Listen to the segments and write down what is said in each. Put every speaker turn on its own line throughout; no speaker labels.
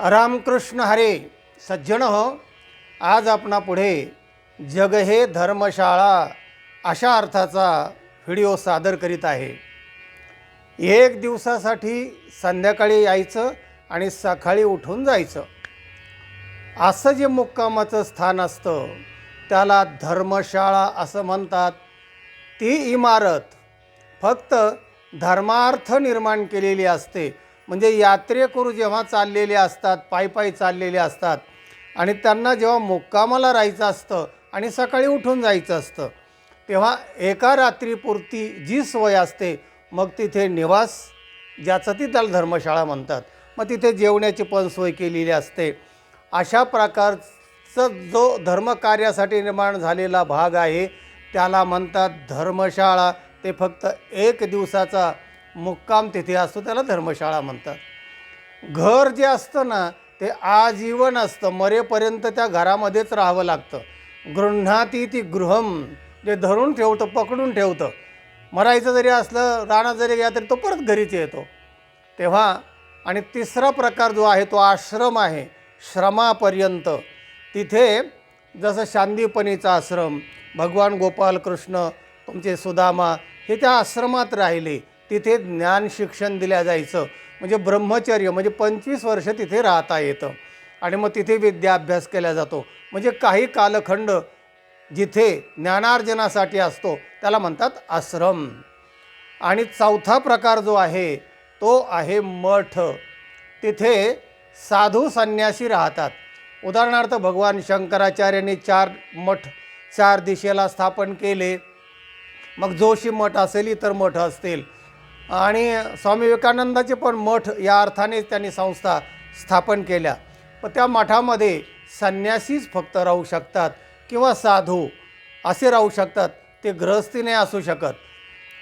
रामकृष्ण हरे सज्जन हो आज आपणा पुढे जग हे धर्मशाळा अशा अर्थाचा व्हिडिओ सादर करीत आहे. एक दिवसासाठी संध्याकाळी यायचं आणि सकाळी उठून जायचं. असं जे मुक्कामाचं स्थान असतं त्याला धर्मशाळा असं म्हणतात. ती इमारत फक्त धर्मार्थ निर्माण केलेली असते म्हणजे यात्रेकरू जेव्हा चाललेले असतात पायी पायी चाललेले असतात आणि त्यांना जेव्हा मुक्कामाला राहायचं असतं आणि सकाळी उठून जायचं असतं तेव्हा एका रात्रीपुरती जी सोय असते मग तिथे निवास ज्याचं ती त्याला धर्मशाळा म्हणतात. मग तिथे जेवण्याची पण सोय केलेली असते. अशा प्रकारचं जो धर्मकार्यासाठी निर्माण झालेला भाग आहे त्याला म्हणतात धर्मशाळा. ते फक्त एक दिवसाचा मुक्काम तिथे असतो त्याला धर्मशाळा म्हणतात. घर जे असतं ना ते आजीवन असतं. मरेपर्यंत त्या घरामध्येच राहावं लागतं. गृह्णाती ती गृहम जे धरून ठेवतं पकडून ठेवतं. मरायचं जरी असलं राणा जरी गेला तरी तो परत घरीच येतो. तेव्हा आणि तिसरा प्रकार जो आहे तो आश्रम आहे श्रमापर्यंत. तिथे जसं शांदीपणीचा आश्रम भगवान गोपाल कृष्ण तुमचे सुदामा हे त्या आश्रमात राहिले. तिथे ज्ञान शिक्षण दिल्या जायचं. म्हणजे ब्रह्मचर्य म्हणजे पंचवीस वर्ष तिथे राहता येतं. आणि मग तिथे विद्याभ्यास केला जातो. म्हणजे काही कालखंड जिथे ज्ञानार्जनासाठी असतो त्याला म्हणतात आश्रम. आणि चौथा प्रकार जो आहे तो आहे मठ. तिथे साधू संन्यासी राहतात. उदाहरणार्थ भगवान शंकराचार्यांनी चार मठ चार दिशेला स्थापन केले. मग जोशी मठ असेल इतर मठ असतील. आणि स्वामी विवेकानंदाचे पण मठ या अर्थाने त्यांनी संस्था स्थापन केल्या. पण त्या मठामध्ये संन्यासीच फक्त राहू शकतात किंवा साधू असे राहू शकतात ते ग्रहस्थी नाही असू शकत.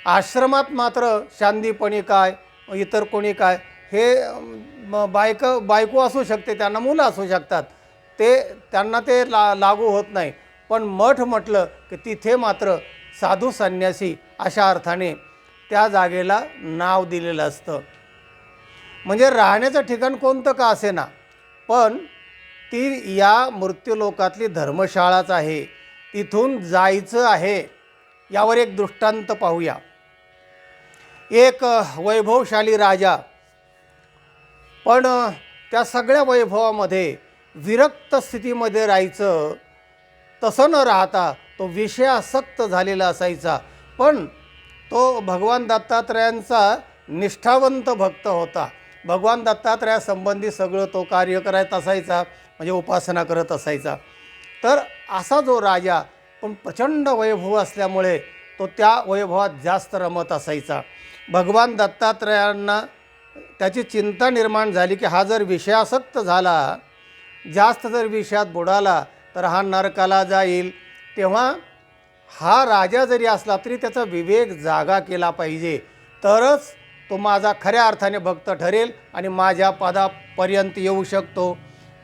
आश्रमात मात्र शांदीपणी काय इतर कोणी काय हे बायक बायको असू शकते त्यांना मुलं असू शकतात. ते त्यांना ते ला लागू होत नाही. पण मठ म्हटलं की तिथे मात्र साधू संन्यासी अशा अर्थाने त्या जागेला नाव दिलेलं असतं. म्हणजे राहण्याचं ठिकाण कोणतं का असेना पण ती या मृत्यूलोकातली धर्मशाळाच आहे. तिथून जायचं आहे यावर एक दृष्टांत पाहूया. एक वैभवशाली राजा. पण त्या सगळ्या वैभवामध्ये विरक्त स्थितीमध्ये राहायचं तसं न राहता तो विषयासक्त झालेला असायचा. पण तो भगवान दत्तात्रयांचा निष्ठावंत भक्त होता. भगवान दत्तात्रयासंबंधी सगळं तो कार्य करत असायचा म्हणजे उपासना करत असायचा. तर असा जो राजा पण प्रचंड वैभव असल्यामुळे तो त्या वैभवात जास्त रमत असायचा. भगवान दत्तात्रयांना त्याची चिंता निर्माण झाली की हा जर विषयासक्त झाला जास्त जर विषयात बुडाला तर हा नरकाला जाईल. तेव्हा हा राजा जरी असला तरी त्याचा विवेक जागा केला पाहिजे. तरच तो माझा खऱ्या अर्थाने भक्त ठरेल आणि माझ्या पदापर्यंत येऊ शकतो.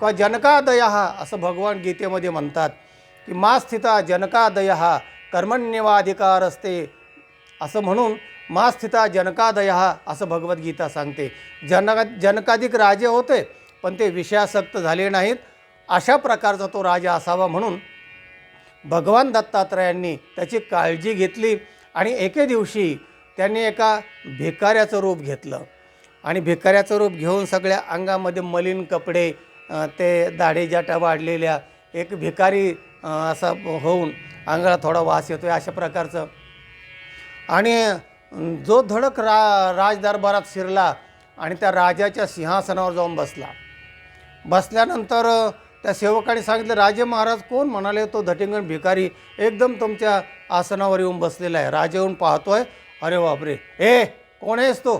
किंवा जनकादय हा असं भगवान गीतेमध्ये म्हणतात की मा स्थिता जनकादय हा कर्मण्यवाधिकार असते असं म्हणून मा स्थिता जनकादय हा असं भगवद्गीता सांगते. जनका जनकाधिक राजे होते पण ते विषयासक्त झाले नाहीत. अशा प्रकारचा तो राजा असावा म्हणून भगवान दत्तात्रयांनी त्याची काळजी घेतली आणि एके दिवशी त्यांनी एका भिकाऱ्याचं रूप घेतलं. आणि भिकाऱ्याचं रूप घेऊन सगळ्या अंगामध्ये मलिन कपडे ते दाढी जाटा वाढलेल्या एक भिकारी असा होऊन अंगाला थोडा वास येतो आहे अशा प्रकारचं. आणि जो धडक रा राजदरबारात शिरला आणि त्या राजाच्या सिंहासनावर जाऊन बसला. बसल्यानंतर त्या सेवकाने सांगितलं राजे महाराज कोण म्हणाले तो धटिंगण भिकारी एकदम तुमच्या आसनावर येऊन बसलेला आहे. राजा येऊन पाहतोय. अरे बापरे! ए कोण आहेस तो?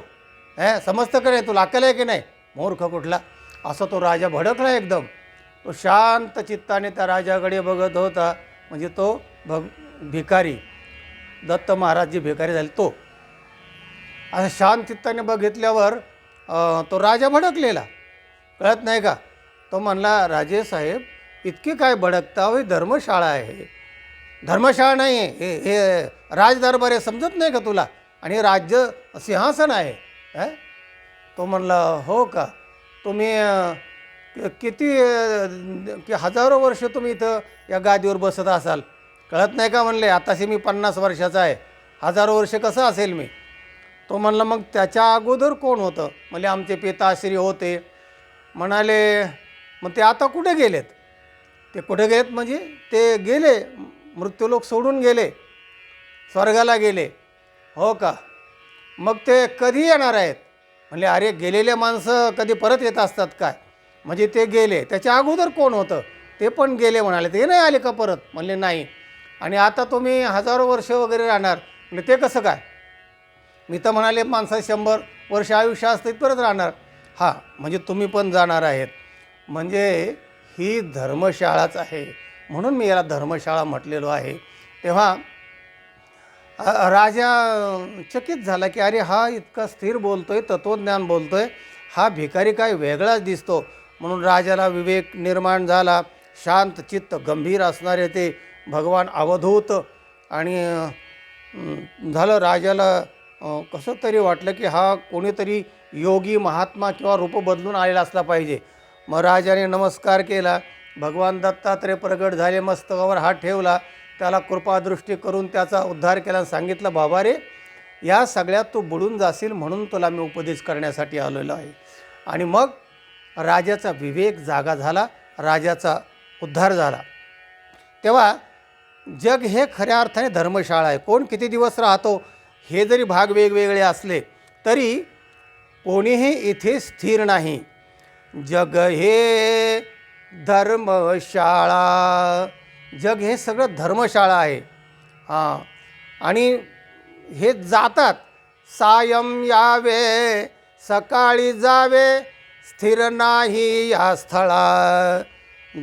हे समजतं का नाही तू? लाकेला आहे की नाही? मूर्ख कुठला? असं तो राजा भडकला एकदम. तो शांत चित्ताने त्या राजाकडे बघत होता. म्हणजे तो भग भिकारी दत्त महाराज जी भिकारी झाले. तो. असं शांत चित्ताने बघितल्यावर तो राजा भडकलेला. कळत नाही का? तो म्हणला राजे साहेब इतकी काय भडकता? हो ही धर्मशाळा आहे. धर्मशाळा नाही आहे. हे हे राजदरबार आहे समजत नाही का तुला? आणि राज्य सिंहासन आहे. काय तो म्हणला हो का? तुम्ही किती कि- किती की हजारो वर्ष तुम्ही इथं या गादीवर बसत असाल? कळत नाही का? म्हणले आताशी मी पन्नास वर्षाचा आहे. हजारो वर्ष कसं असेल मी? तो म्हणला मग त्याच्या अगोदर कोण होतं? म्हणजे आमचे पिताश्री होते. म्हणाले मग ते आता कुठे गेलेत? ते कुठे गेलेत म्हणजे ते गेले मृत्यूलोक सोडून गेले स्वर्गाला गेले. हो का? मग ते कधी येणार आहेत? म्हणजे अरे गेलेले माणसं कधी परत येत असतात काय? म्हणजे ते गेले. त्याच्या अगोदर कोण होतं? ते पण गेले म्हणाले. ते नाही आले का परत? म्हणले नाही. आणि आता तुम्ही हजारो वर्ष वगैरे राहणार. म्हणजे ते कसं काय? मी तर म्हणाले माणसं शंभर वर्ष आयुष्य असतं परत राहणार. हां म्हणजे तुम्ही पण जाणार आहेत. म्हणजे ही धर्मशाळाच आहे. म्हणून मी याला धर्मशाळा म्हटलेलो आहे. तेव्हा राजा चकित झाला की अरे हा इतका स्थिर बोलतोय तत्त्वज्ञान बोलतोय. हा भिकारी काय वेगळाच दिसतो. म्हणून राजाला विवेक निर्माण झाला. शांत चित्त गंभीर असणारे ते भगवान अवधूत. आणि झालं राजाला कसं तरी वाटलं की हा कोणीतरी योगी महात्मा किंवा रूप बदलून आलेला असला पाहिजे. मग राजाने नमस्कार केला. भगवान दत्तात्रय प्रगट झाले मस्तकावर हात ठेवला. त्याला कृपादृष्टी करून त्याचा उद्धार केला सांगितलं बाबा रे या सगळ्यात तू बुडून जाशील म्हणून तुला मी उपदेश करण्यासाठी आलेलो आहे. आणि मग राजाचा विवेक जागा झाला राजाचा उद्धार झाला. तेव्हा जग हे खऱ्या अर्थाने धर्मशाळा आहे. कोण किती दिवस राहतो हे जरी भाग वेगवेगळे असले तरी कोणीही इथे स्थिर नाही. जग हे धर्मशाळा. जग हे सगळं धर्मशाळा आहे. हां. आणि हे जातात. सायम यावे सकाळी जावे स्थिर नाही या स्थळा.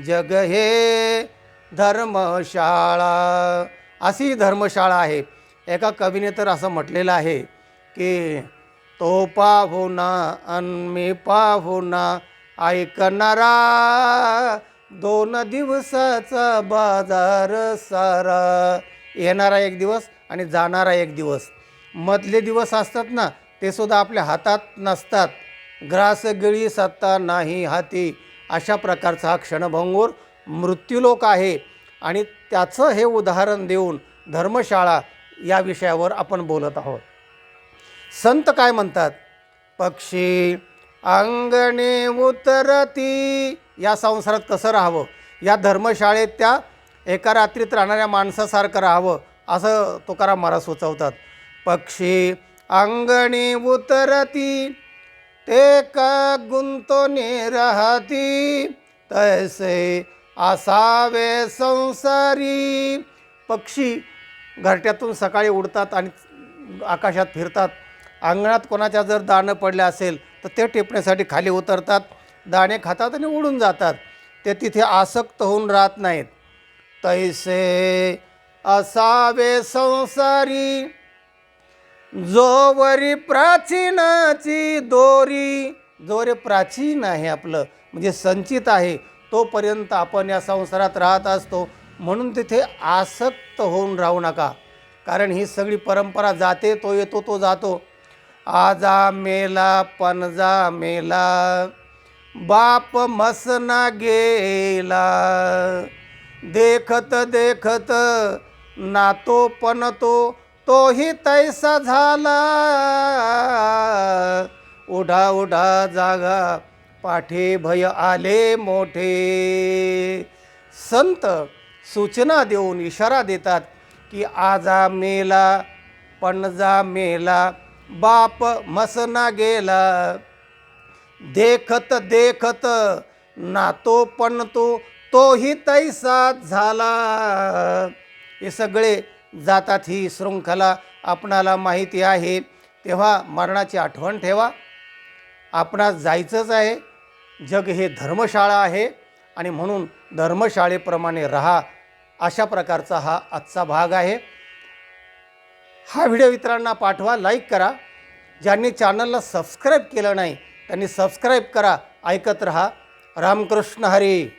जग हे धर्मशाळा. अशी धर्मशाळा आहे. एका कवीने तर असं म्हटलेलं आहे की तो पाहुना अन मी पाहुना ऐकणारा दोन दिवसाचा बाजार सारा. येणारा एक दिवस आणि जाणारा एक दिवस. मधले दिवस असतात ना ते सुद्धा आपल्या हातात नसतात. ग्रास गिळी सत्ता नाही हाती. अशा प्रकारचा हा क्षणभंगूर मृत्यूलोक आहे. आणि त्याचं हे उदाहरण देऊन धर्मशाळा या विषयावर आपण बोलत आहोत. संत काय म्हणतात? पक्षी अंगणे उतरती. या संसारात कसं राहावं? या धर्मशाळेत त्या एका रात्रीत राहणाऱ्या माणसासारखं राहावं असं तुकाराम महाराज सुचवतात. पक्षी अंगणी उतरती. ते का गुंतोने राहती? तैसे असावे संसारी. पक्षी घरट्यातून सकाळी उडतात आणि आकाशात फिरतात. अंगणात कोणाच्या जर दाणं पडले असेल तर ते टिपण्यासाठी खाली उतरतात दाणे खातात आणि उडून जातात. ते तिथे आसक्त होऊन राहत नाहीत. तैसे असावे संसारी जोवरी प्राचीनाची दोरी. जोरे प्राचीन आहे आपलं म्हणजे संचित आहे. तोपर्यंत आपण या संसारात राहत असतो. म्हणून तिथे आसक्त होऊन राहू नका. कारण ही सगळी परंपरा जाते तो येतो तो जातो. आजा मेला पणजा मेला बाप मसना गेला. देखत देखत नातो पण तो तोही तैसा झाला. उढा उढा जागा पाठे भय आले मोठे. संत सूचना देऊन इशारा देतात की आजा मेला पणजा मेला बाप मसना गेला. देखत देखत नातो पण तो तोही तैसा झाला. हे सगळे जातात ही शृंखला आपणाला माहिती आहे. तेव्हा मरणाची आठवण ठेवा. आपणास जायचंच आहे. जग हे धर्मशाळा आहे आणि म्हणून धर्मशाळेप्रमाणे राहा. अशा प्रकारचा हा आजचा भाग आहे. हा व्हिडिओ इतरांना पाठवा लाईक करा. ज्यांनी चॅनलला सबस्क्राईब केलं नाही त्यांनी सबस्क्राईब करा. ऐकत रहा. रामकृष्ण हरी.